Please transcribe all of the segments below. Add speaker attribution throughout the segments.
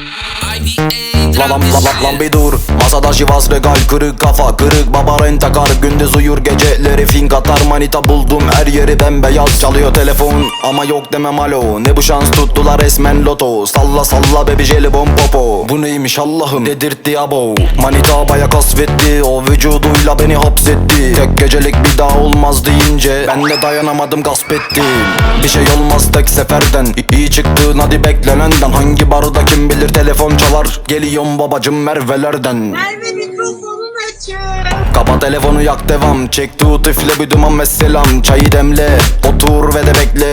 Speaker 1: IVA. Lan bir dur. Masada şivas regal kırık kafa Kırık. Baba rent Gündüz uyur geceleri fink atar Manita buldum her yeri bembeyaz. Çalıyor telefon ama yok demem alo. Ne bu şans? Tuttular resmen loto. Salla salla bebi jelibon popo. Bu neymiş Allah'ım? Dedirtti abo. Manita baya kasvetti. O vücuduyla beni hapsetti. Tek gecelik bir daha olmaz deyince Ben de dayanamadım gasp ettim Bir şey olmaz tek seferden. İyi çıktın hadi beklenenden Hangi barda kim bilir telefon çalar. Geliyorum babacım Merve'lerden.
Speaker 2: Merve mikrofonun açık.
Speaker 1: Kapa telefonu yak devam. Çek tut üfle bir duman ve selam. Çayı demle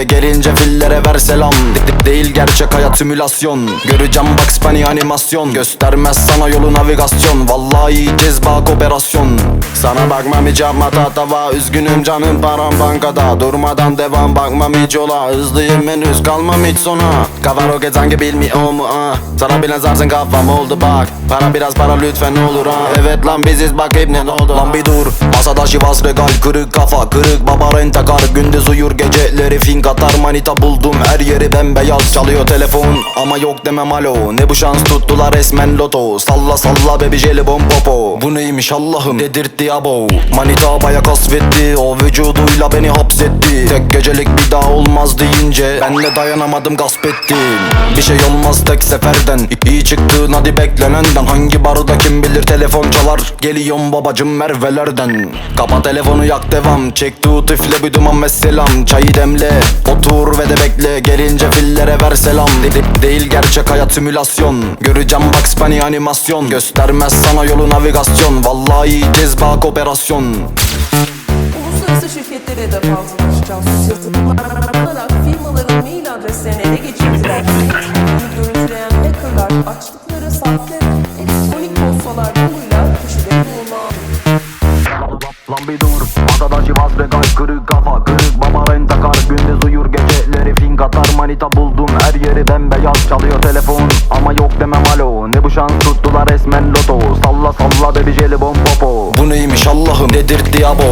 Speaker 1: Gelince fillere ver selam. De- Değil gerçek hayat simülasyon. Göreceğim Bugs Bunny animasyon. Göstermez sana yolu navigasyon. Vallahi cezbak operasyon. Sana bakmam hiç yapma tatava Üzgünüm canım param bankada. Durmadan devam bakmam hiç yola Hızlıyım henüz kalmam hiç sona. Kafa roket sanki bilmiyor mu ah? Sana bilen zarsın kafam oldu bak. Para biraz para lütfen olur ha Evet lan biziz bak hep ne oldu Lan bir dur. Masada şivas regal kırık kafa Kırık baba rent takar. Gündüz uyur geceleri fink atar Manita buldum. Her yeri bembeyaz Çalıyor telefon. Ama yok demem alo. Ne bu şans tuttular resmen loto. Salla salla bebi jelibon popo. Bu neymiş Allah'ım? Dedirtti abo. Manita baya kasvetti. O vücuduyla beni hapsetti olmaz deyince Ben de dayanamadım gasp ettim. Bir şey olmaz tek seferden İyi çıktın hadi beklenenden Hangi barda kim bilir telefon çalar. Geliyorum babacım Merve'lerden. Kapa telefonu yak devam. Çek tut üfle bir duman ve Çayı demle otur ve de bekle. Gelince fillere ver selam. De- de- Değil gerçek hayat simülasyon. Göreceğim Bugs Bunny animasyon. Göstermez sana yolu navigasyon. Vallahi cezbak operasyon.
Speaker 3: Uluslararası şirketlere de yatırımlar firmaların adreslerine ele geçirdiler. Bunu görüntüleyen hackerlar açtıkları sahte elektronik postalar yoluyla kişileri bulma
Speaker 1: Lan bir dur Masada şivas regal kırık kafa Kırık baba takar. Gündüz uyur geceleri fink atar. Manita buldum her yeri bembeyaz. Çalıyor telefon ama yok demem alo. Ne bu şans tuttular resmen loto. Salla salla bebi jelibon popo. Bu neymiş Allah'ım? Dedirtti abo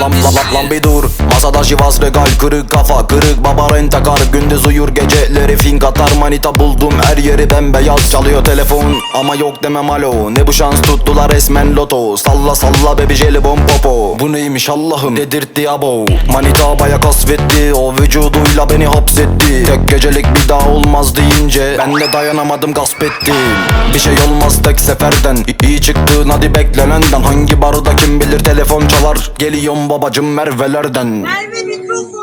Speaker 1: Lan lan lan bir dur. Masada şivas regal kırık kafa Kırık baba rent takar. Gündüz uyur geceleri fink atar Manita buldum her yeri bembeyaz Çalıyor telefon ama yok demem alo. Ne bu şans? Tuttular resmen loto. Salla salla bebi jelibon popo. Bu neymiş Allah'ım? Dedirtti abo. Manita baya kasvetti. O vücuduyla beni hapsetti. Tek gecelik bir daha olmaz deyince Ben de dayanamadım gasp ettim. Bir şey olmaz tek seferden. İyi çıktın hadi beklenenden Hangi barda kim bilir telefon çalar? Geliyorum babacım Merve'lerden.
Speaker 2: Merve mikrofon